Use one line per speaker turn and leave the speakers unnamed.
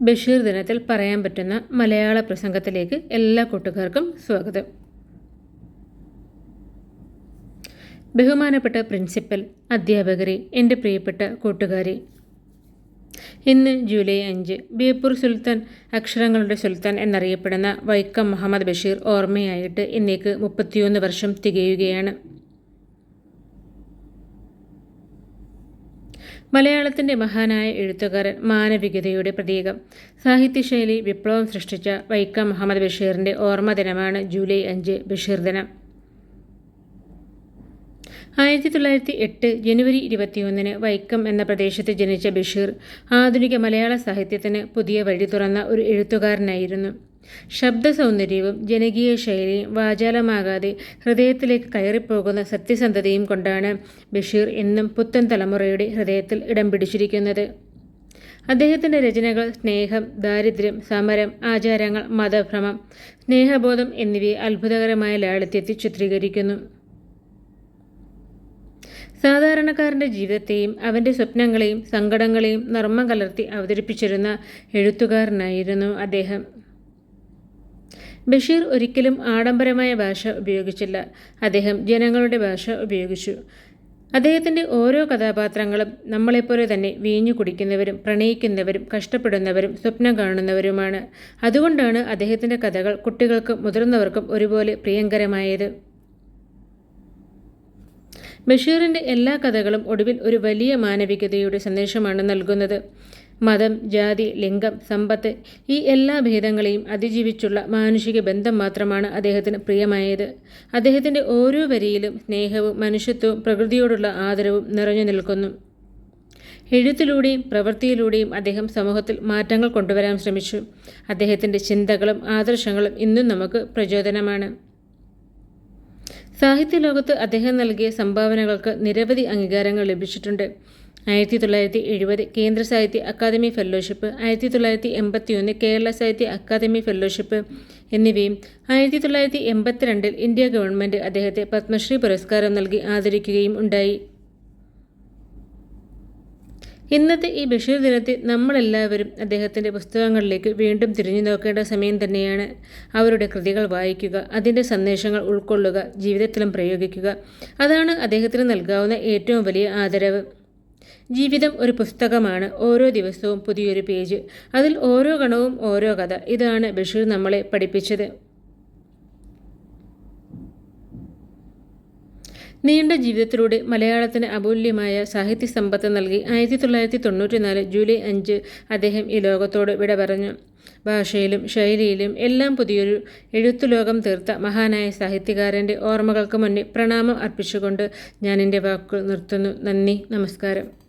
ബഷീർ ദിനത്തിൽ പറയാൻ പറ്റുന്ന മലയാള പ്രസംഗത്തിലേക്ക് എല്ലാ കൂട്ടുകാർക്കും സ്വാഗതം. ബഹുമാനപ്പെട്ട പ്രിൻസിപ്പൽ അധ്യാപകരെ എന്റെ പ്രിയപ്പെട്ട കൂട്ടുകാരെ. ഇന്ന് ജൂലൈ അഞ്ച് ബേപ്പൂർ സുൽത്താൻ അക്ഷരങ്ങളുടെ സുൽത്താൻ എന്നറിയപ്പെടുന്ന വൈക്കം മുഹമ്മദ് ബഷീർ ഓർമ്മയായിട്ട് ഇന്നേക്ക് മുപ്പത്തിയൊന്ന് വർഷം തികയുകയാണ്. മലയാളത്തിന്റെ മഹാനായ എഴുത്തുകാരൻ മാനവികതയുടെ പ്രതീകം. സാഹിത്യശൈലി വിപ്ലവം സൃഷ്ടിച്ച വൈക്കം മുഹമ്മദ് ബഷീറിന്റെ ഓർമ്മ ദിനമാണ് ജൂലൈ അഞ്ച് ബഷീർ ദിനം. ആയിരത്തി തൊള്ളായിരത്തി എട്ട് ജനുവരി ഇരുപത്തിയൊന്നിന് വൈക്കം എന്ന പ്രദേശത്ത് ജനിച്ച ബഷീർ ആധുനിക മലയാള സാഹിത്യത്തിന് പുതിയ വഴി തുറന്ന ഒരു എഴുത്തുകാരനായിരുന്നു. ശബ്ദ സൗന്ദര്യവും ജനകീയ ശൈലിയും വാചാലമാകാതെ ഹൃദയത്തിലേക്ക് കയറിപ്പോകുന്ന സത്യസന്ധതയും കൊണ്ടാണ് ബഷീർ എന്നും പുത്തൻ തലമുറയുടെ ഹൃദയത്തിൽ ഇടം പിടിച്ചിരിക്കുന്നത്. അദ്ദേഹത്തിന്റെ രചനകൾ സ്നേഹം ദാരിദ്ര്യം സമരം ആചാരങ്ങൾ മതഭ്രമം സ്നേഹബോധം എന്നിവയെ അത്ഭുതകരമായ ലാളിത്യത്തിൽ ചിത്രീകരിക്കുന്നു. സാധാരണക്കാരന്റെ ജീവിതത്തെയും അവന്റെ സ്വപ്നങ്ങളെയും സങ്കടങ്ങളെയും നർമ്മം കലർത്തി അവതരിപ്പിച്ചിരുന്ന എഴുത്തുകാരനായിരുന്നു അദ്ദേഹം. ബഷീർ ഒരിക്കലും ആഡംബരമായ ഭാഷ ഉപയോഗിച്ചില്ല. അദ്ദേഹം ജനങ്ങളുടെ ഭാഷ ഉപയോഗിച്ചു. അദ്ദേഹത്തിന്റെ ഓരോ കഥാപാത്രങ്ങളും നമ്മളെപ്പോലെ തന്നെ വീഞ്ഞു കുടിക്കുന്നവരും പ്രണയിക്കുന്നവരും കഷ്ടപ്പെടുന്നവരും സ്വപ്നം കാണുന്നവരുമാണ്. അതുകൊണ്ടാണ് അദ്ദേഹത്തിന്റെ കഥകൾ കുട്ടികൾക്കും മുതിർന്നവർക്കും ഒരുപോലെ പ്രിയങ്കരമായത്. ബഷീറിന്റെ എല്ലാ കഥകളും ഒടുവിൽ ഒരു വലിയ മാനവികതയുടെ സന്ദേശമാണ് നൽകുന്നത്. മതം ജാതി ലിംഗം സമ്പത്ത് ഈ എല്ലാ ഭേദങ്ങളെയും അതിജീവിച്ചുള്ള മാനുഷിക ബന്ധം മാത്രമാണ് അദ്ദേഹത്തിന് പ്രിയമായത്. അദ്ദേഹത്തിന്റെ ഓരോ വരിയിലും സ്നേഹവും മനുഷ്യത്വവും പ്രകൃതിയോടുള്ള ആദരവും നിറഞ്ഞു നിൽക്കുന്നു. എഴുത്തിലൂടെയും പ്രവൃത്തിയിലൂടെയും അദ്ദേഹം സമൂഹത്തിൽ മാറ്റങ്ങൾ കൊണ്ടുവരാൻ ശ്രമിച്ചു. അദ്ദേഹത്തിന്റെ ചിന്തകളും ആദർശങ്ങളും ഇന്നും നമുക്ക് പ്രചോദനമാണ്. സാഹിത്യ ലോകത്ത് അദ്ദേഹം നൽകിയ സംഭാവനകൾക്ക് നിരവധി അംഗീകാരങ്ങൾ ലഭിച്ചിട്ടുണ്ട്. ആയിരത്തി തൊള്ളായിരത്തി എഴുപത് കേന്ദ്ര സാഹിത്യ അക്കാദമി ഫെലോഷിപ്പ് ആയിരത്തി തൊള്ളായിരത്തി എൺപത്തി ഒന്ന് കേരള സാഹിത്യ അക്കാദമി ഫെലോഷിപ്പ് എന്നിവയും ആയിരത്തി തൊള്ളായിരത്തി എൺപത്തിരണ്ടിൽ ഇന്ത്യ ഗവൺമെന്റ് അദ്ദേഹത്തെ പത്മശ്രീ പുരസ്കാരം നൽകി ആദരിക്കുകയും ഉണ്ടായി. ഇന്നത്തെ ഈ ബഷീർ ദിനത്തിൽ നമ്മളെല്ലാവരും അദ്ദേഹത്തിന്റെ പുസ്തകങ്ങളിലേക്ക് വീണ്ടും തിരിഞ്ഞു നോക്കേണ്ട സമയം തന്നെയാണ്. അവരുടെ കൃതികൾ വായിക്കുക അതിന്റെ സന്ദേശങ്ങൾ ഉൾക്കൊള്ളുക ജീവിതത്തിലും പ്രയോഗിക്കുക. അതാണ് അദ്ദേഹത്തിന് നൽകാവുന്ന ഏറ്റവും വലിയ ആദരവ്. ജീവിതം ഒരു പുസ്തകമാണ്. ഓരോ ദിവസവും പുതിയൊരു പേജ്. അതിൽ ഓരോ ഗണവും ഓരോ കഥ. ഇതാണ് ബഷീർ നമ്മളെ പഠിപ്പിച്ചത്. നീണ്ട ജീവിതത്തിലൂടെ മലയാളത്തിന് അമൂല്യമായ സാഹിത്യ സമ്പത്ത് നൽകി. ആയിരത്തി തൊള്ളായിരത്തി തൊണ്ണൂറ്റിനാല് ജൂലൈ അഞ്ച് അദ്ദേഹം ഈ ലോകത്തോട് വിട പറഞ്ഞു. ഭാഷയിലും ശൈലിയിലും എല്ലാം പുതിയൊരു എഴുത്തു ലോകം തീർത്ത മഹാനായ സാഹിത്യകാരന്റെ ഓർമ്മകൾക്ക് മുന്നിൽ പ്രണാമം അർപ്പിച്ചുകൊണ്ട് ഞാൻ എന്റെ വാക്കുകൾ നിർത്തുന്നു. നന്ദി. നമസ്കാരം.